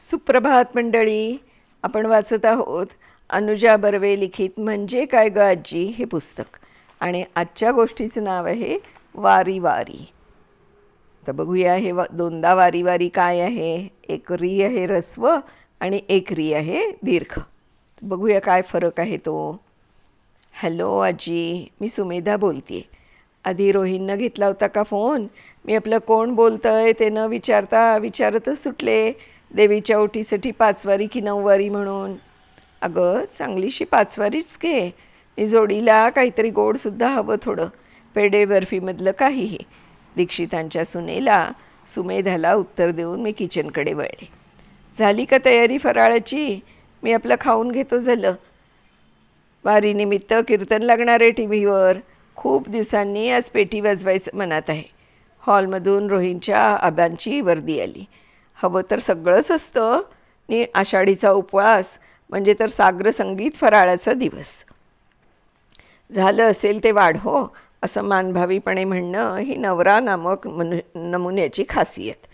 सुप्रभात मंडळी. आपण वाचत आहोत अनुजा बर्वे लिखित म्हणजे काय ग आजी? हे पुस्तक. आणि आजच्या गोष्टीचं नाव आहे वारी वारी. तर बघूया हे वा दोनदा वारी वारी काय आहे? एक री आहे रस्व आणि एक री आहे दीर्घ. बघूया काय फरक आहे तो. हॅलो आजी मी सुमेधा बोलते आधी रोहिणनं घेतला होता का फोन? मी आपलं कोण बोलतं आहे ते न विचारता विचारतच सुटले. देवीच्या ओटीसाठी पाचवारी की नऊवारी म्हणून. अगं चांगलीशी पाचवारीच घे. मी जोडीला काहीतरी गोडसुद्धा हवं थोडं. पेढे बर्फीमधलं काहीही. दीक्षितांच्या सुनेला सुमेधाला उत्तर देऊन मी किचनकडे वळले. झाली का तयारी फराळाची? मी आपलं खाऊन घेतो झालं. वारीनिमित्त कीर्तन लागणार आहे टी व्हीवर खूप दिवसांनी आज पेटी वाजवायचं मनात आहे. हॉलमधून रोहिणच्या आबांची वर्दी आली. हवं तर सगळंच असतं. नि आषाढीचा उपवास म्हणजे तर साग्र संगीत फराळाचा दिवस. झालं असेल ते वाढो हो, असं मानभावीपणे म्हणणं ही नवरा नामक मनु नमुन्याची खासियत.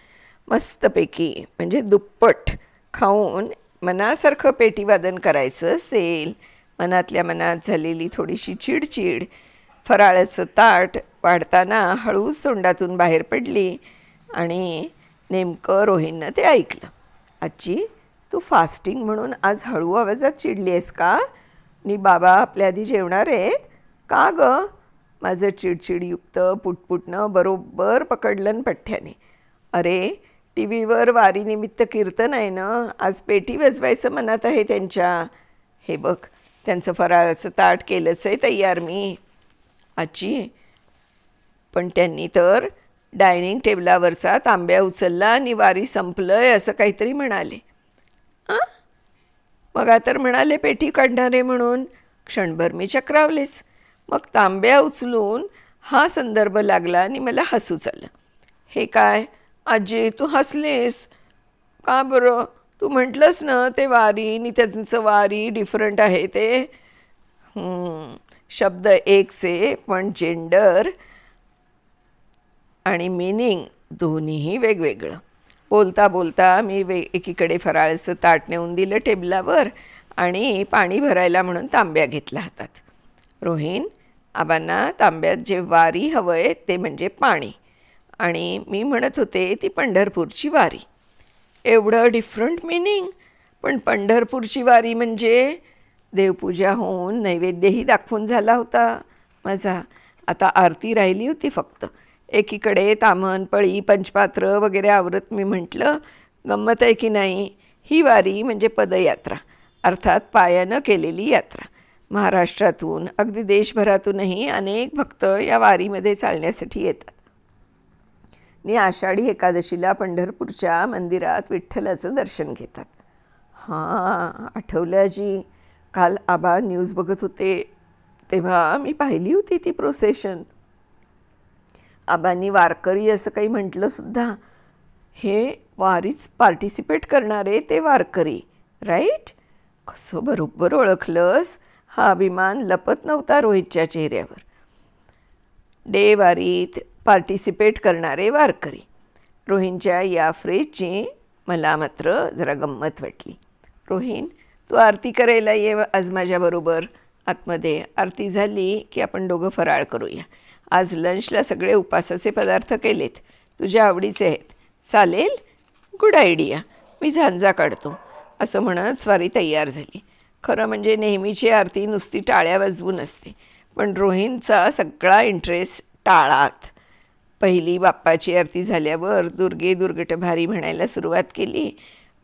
मस्तपैकी म्हणजे दुप्पट खाऊन मनासारखं पेटीवादन करायचं असेल मनातल्या मनात झालेली थोडीशी चिडचिड फराळाचं ताट वाढताना हळूच तोंडातून बाहेर पडली आणि नेमकं रोहिणनं ते ऐकलं. आजी तू फास्टिंग म्हणून आज हळू आवाजात चिडली आहेस का? नी बाबा आपल्या आधी जेवणार आहेत. का गं? माझं चिडचिडयुक्त पुटपुटणं बरोबर पकडलं पठ्ठ्याने. अरे टी व्हीवर वारीनिमित्त कीर्तन आहे ना? आज पेटी वाजवायचं मनात आहे त्यांच्या. हे बघ त्यांचं फराळाचं ताट केलंच आहे तयार मी. आजी पण त्यांनी तर डायनिंग टेबलावरचा तांब्या उचलला आणि वारी संपलंय असं काहीतरी म्हणाले. आ मग तर म्हणाले पेटी काढणारे म्हणून. क्षणभर मी चक्रावलेच. मग तांब्या उचलून हा संदर्भ लागला आणि मला हसूच आलं हे काय? आजी तू हसलेस? का बरं? तू म्हटलंस ना ते वारी आणि त्यांचं वारी डिफरंट आहे ते. शब्द एकचे पण जेंडर आणि मिनिंग दोन्हीही वेगवेगळं. बोलता बोलता मी वे एकीकडे फराळाचं ताट नेऊन दिलं टेबलावर आणि पाणी भरायला म्हणून तांब्या घेतल्या हातात. रोहिन आबांना तांब्यात जे वारी हवं आहे ते म्हणजे पाणी. आणि मी म्हणत होते ती पंढरपूरची वारी. एवढं डिफरंट मिनिंग पण पंढरपूरची वारी म्हणजे देवपूजा होऊन नैवेद्यही दाखवून झाला होता माझा. आता आरती राहिली होती फक्त. एकीकडे तामण पळी पंचपात्र वगैरे आवरत मी म्हटलं गंमत आहे की नाही? ही वारी म्हणजे पदयात्रा अर्थात पायानं केलेली यात्रा. महाराष्ट्रातून अगदी देशभरातूनही अनेक भक्त या वारीमध्ये चालण्यासाठी येतात. मी आषाढी एकादशीला पंढरपूरच्या मंदिरात विठ्ठलाचं दर्शन घेतात. हां आठवलं काल आबा न्यूज बघत होते. तेव्हा मी पाहिली होती ती प्रोसेशन आबांनी वारकरी असं काही म्हटलं सुद्धा हे वारीच पार्टिसिपेट करणारे ते वारकरी राईट कसं बरोबर ओळखलंस? हा अभिमान लपत नव्हता रोहितच्या चेहऱ्यावर. डे वारीत पार्टिसिपेट करणारे वारकरी. रोहिणच्या या फ्रेजची मला मात्र जरा गंमत वाटली. रोहिण तू आरती करायला ये आज माझ्याबरोबर. आतमध्ये आरती झाली की आपण दोघं फराळ करूया. आज लंचला सगळे उपासाचे पदार्थ केलेत. तुझ्या आवडीचे आहेत. चालेल? गुड आयडिया मी झांजा काढतो. असं म्हणत स्वारी तयार झाली. खरं म्हणजे नेहमीची आरती नुसती टाळ्या वाजवून असते. पण रोहिणचा सगळा इंटरेस्ट टाळात. पहिली बाप्पाची आरती झाल्यावर दुर्गे दुर्गट भारी म्हणायला सुरुवात केली.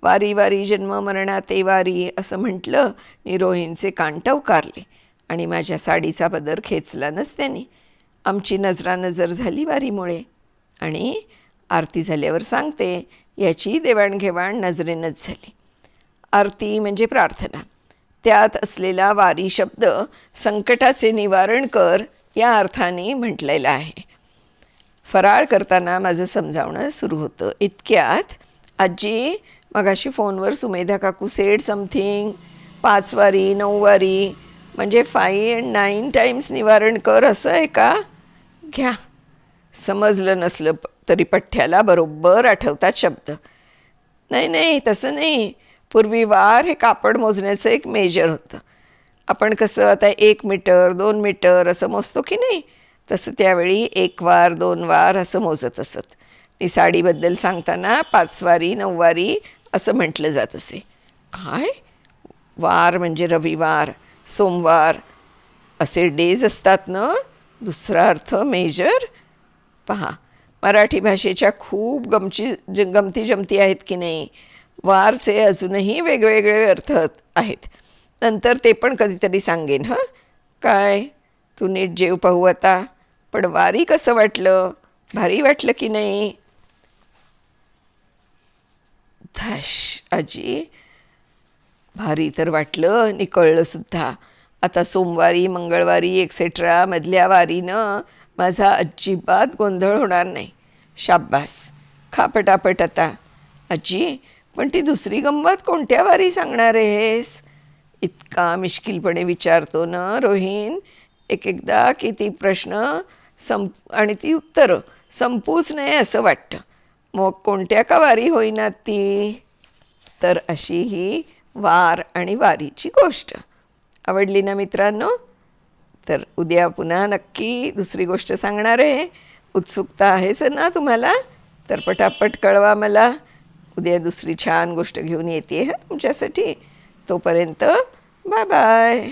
वारी वारी जन्म मरणाते वारी असं म्हटलं आणि रोहिणचे कान टवकारले. आणि माझ्या साडीचा पदर खेचला नसत्याने. आमची नजरानजर झाली वारीमुळे. आणि आरती झाल्यावर सांगते याची देवाणघेवाण नजरेनंच झाली. आरती म्हणजे प्रार्थना. त्यात असलेला वारी शब्द संकटाचे निवारण कर या अर्थाने म्हटलेला आहे. फराळ करताना माझं समजावणं सुरू होतं. इतक्यात आजी मगाशी फोनवर सुमेधा काकू सेड समथिंग पाच वारी नऊ वारी म्हणजे फाईव्ह अँड नाईन टाईम्स निवारण कर असं आहे का? घ्या. समजलं नसलं तरी पठ्ठ्याला बरोबर आठवतात शब्द. नाही नाही तसं नाही. पूर्वी वार हे कापड मोजण्याचं एक मेजर होतं. आपण कसं आता एक मीटर दोन मीटर असं मोजतो की नाही? तसं त्यावेळी एक वार दोन वार असं मोजत असत. ती साडीबद्दल सांगताना पाचवारी नऊवारी असं म्हटलं जात असे. काय? वार म्हणजे रविवार. सोमवार. असे डेज असतात ना? दुसरा अर्थ मेजर पहा मराठी भाषेच्या खूप गमची ज गमती जमती आहेत की नाही? वारचे अजूनही वेगवेगळे अर्थ आहेत. नंतर ते पण कधीतरी सांगेन हं? काय? तू नीट जेव पाहू आता. पण वारी कसं वाटलं? भारी वाटलं की नाही? धश आजी. भारी तर वाटलं आणि सुद्धा. आता सोमवारी मंगळवारी एक्सेट्रा मधल्या वारीनं माझा अजिबात गोंधळ होणार नाही. शाब्बास. खा पटापट आता. आजी पण ती दुसरी गंमत कोणत्या वारी सांगणार आहेस? इतका मिश्किलपणे विचारतो ना रोहिण एक एकदा की ती प्रश्न संप आणि ती उत्तरं संपूच नये असं वाटतं. मग कोणत्या का वारी होईना ती? तर अशी ही वार आणि वारीची गोष्ट. आवडली ना मित्रांनो? तर उद्या पुन्हा नक्की दुसरी गोष्ट सांगणार आहे. उत्सुकता आहेच ना तुम्हाला? तर पटापट कळवा मला. उद्या दुसरी छान गोष्ट घेऊन येते तुमच्यासाठी. तोपर्यंत बाय बाय.